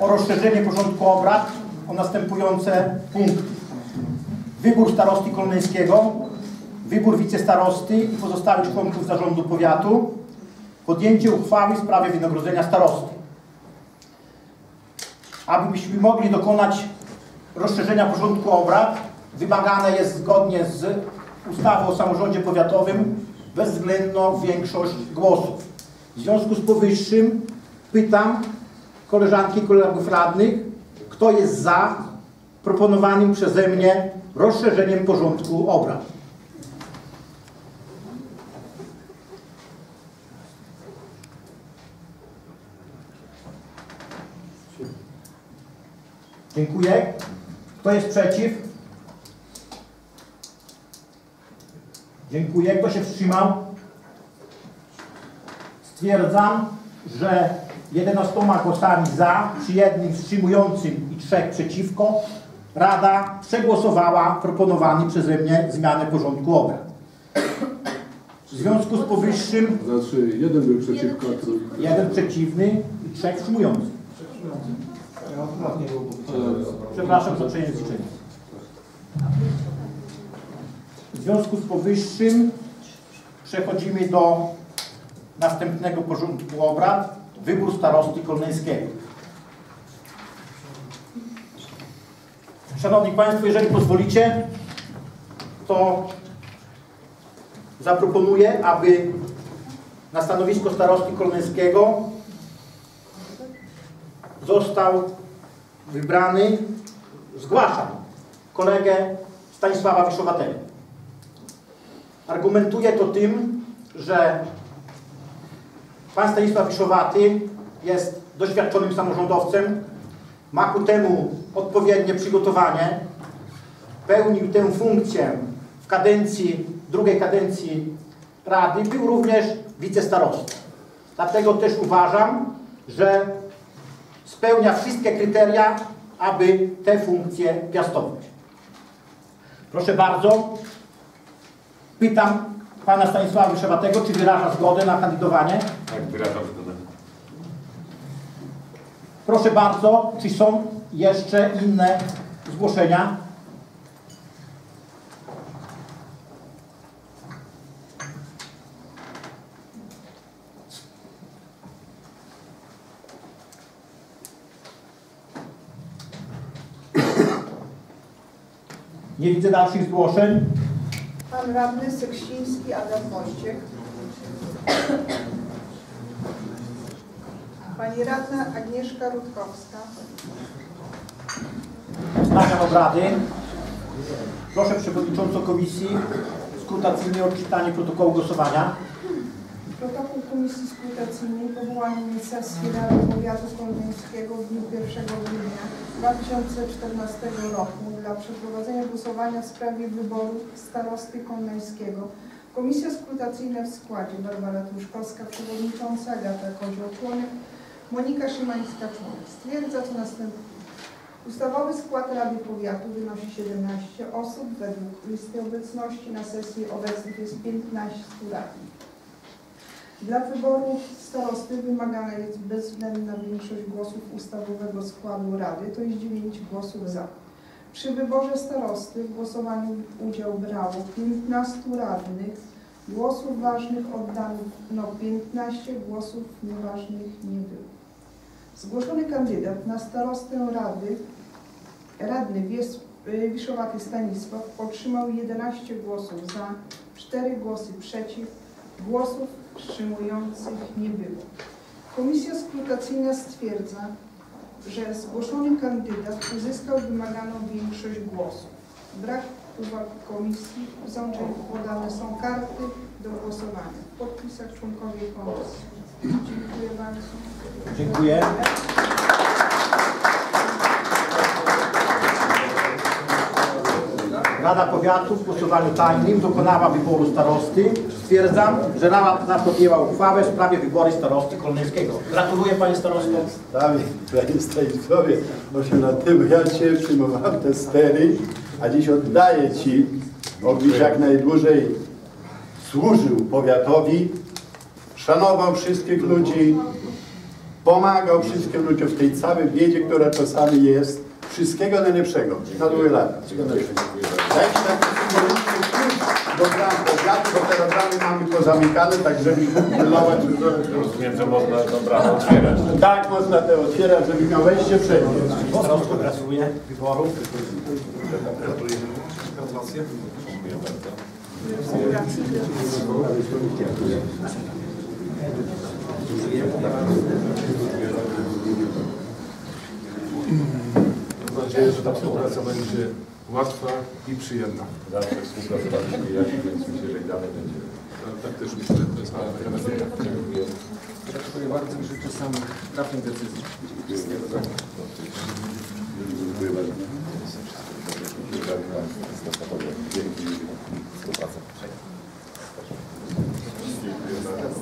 o rozszerzenie porządku obrad o następujące punkty. Wybór starosty kolneńskiego, wybór wicestarosty i pozostałych członków zarządu powiatu, podjęcie uchwały w sprawie wynagrodzenia starosty. Abyśmy mogli dokonać rozszerzenia porządku obrad, wymagane jest zgodnie z ustawą o samorządzie powiatowym bezwzględna większość głosów. W związku z powyższym pytam koleżanki i kolegów radnych, kto jest za proponowanym przeze mnie rozszerzeniem porządku obrad. Dziękuję. Kto jest przeciw? Dziękuję. Kto się wstrzymał? Stwierdzam, że 11 głosami za, przy jednym wstrzymującym i trzech przeciwko, Rada przegłosowała proponowany przeze mnie zmianę porządku obrad. W związku z powyższym Znaczy, jeden był przeciwko, a jeden przeciwny i trzech wstrzymujących. Przepraszam za przejęzyczenie. W związku z powyższym przechodzimy do następnego porządku obrad. Wybór starosty kolneńskiego. Szanowni Państwo, jeżeli pozwolicie, to zaproponuję, aby na stanowisko starosty kolneńskiego został wybrany, zgłaszam, kolegę Stanisława Wiszowatego. Argumentuję to tym, że pan Stanisław Wiszowaty jest doświadczonym samorządowcem, ma ku temu odpowiednie przygotowanie, pełnił tę funkcję w kadencji, drugiej kadencji Rady, był również wicestarostą. Dlatego też uważam, że spełnia wszystkie kryteria, aby tę funkcję piastować. Proszę bardzo, pytam pana Stanisława Wyszewatego, czy wyraża zgodę na kandydowanie? Tak, wyrażam zgodę. Proszę bardzo, czy są jeszcze inne zgłoszenia? Nie widzę dalszych zgłoszeń. Pan radny Seksiński Adam Mościek. Pani radna Agnieszka Rutkowska. Wznawiam obrady. Proszę Przewodniczącą Komisji Skrutacyjnej o odczytanie protokołu głosowania. Protokół Komisji Skrutacyjnej powołanej sesji Rady Powiatu Kolmeńskiego w dniu 1 grudnia 2014 roku dla przeprowadzenia głosowania w sprawie wyboru starosty kolmeńskiego. Komisja skrutacyjna w składzie Barbara Truszkowska, przewodnicząca, Agata Kozioł-Członek, Monika Szymańska-Członek. Stwierdza co następuje. Ustawowy skład Rady Powiatu wynosi 17 osób. Według listy obecności na sesji obecnych jest 15 radnych. Dla wyboru starosty wymagana jest bezwzględna większość głosów ustawowego składu Rady, to jest 9 głosów za. Przy wyborze starosty w głosowaniu udział brało 15 radnych, głosów ważnych oddano no 15, głosów nieważnych nie było. Zgłoszony kandydat na starostę Rady, radny Wies, y, Wiszowaty Stanisław otrzymał 11 głosów za, 4 głosy przeciw, głosów wstrzymujących nie było. Komisja skrutacyjna stwierdza, że zgłoszony kandydat uzyskał wymaganą większość głosów. Brak uwag komisji, sądzę, podane są karty do głosowania. W podpisach członkowie komisji. Dziękuję bardzo. Dziękuję. Rada Powiatu w głosowaniu tajnym dokonała wyboru starosty. Stwierdzam, że Rada podjęła uchwałę w sprawie wyboru starosty kolneńskiego. Gratuluję Panie Starosto. Prawie, prawie Stanisławie, bo się na tym ja Cię przyjmowałem te stery, a dziś oddaję Ci, mogliś jak najdłużej służył powiatowi, szanował wszystkich ludzi, pomagał wszystkim ludziom w tej całej biedzie, która czasami jest. Wszystkiego najlepszego na długie lata. Symboliczny klucz do bram powiatu, bo te bramy mamy pozamykane, tak żeby Rozumiem, że można bramę otwierać. tak można te otwierać, żeby miał wejście wszędzie. Bardzo gratuluję wyboru. Mam nadzieję, że ta współpraca będzie łatwa i przyjemna. Zawsze współpracowaliśmy jak, więc myślę, że i dalej będzie. Tak też myślę, to jest taka nadzieja. Dziękuję. Dziękuję bardzo i życzę samych trafnych decyzji. Dziękuję bardzo. Dzięki współpracy. Dziękuję bardzo.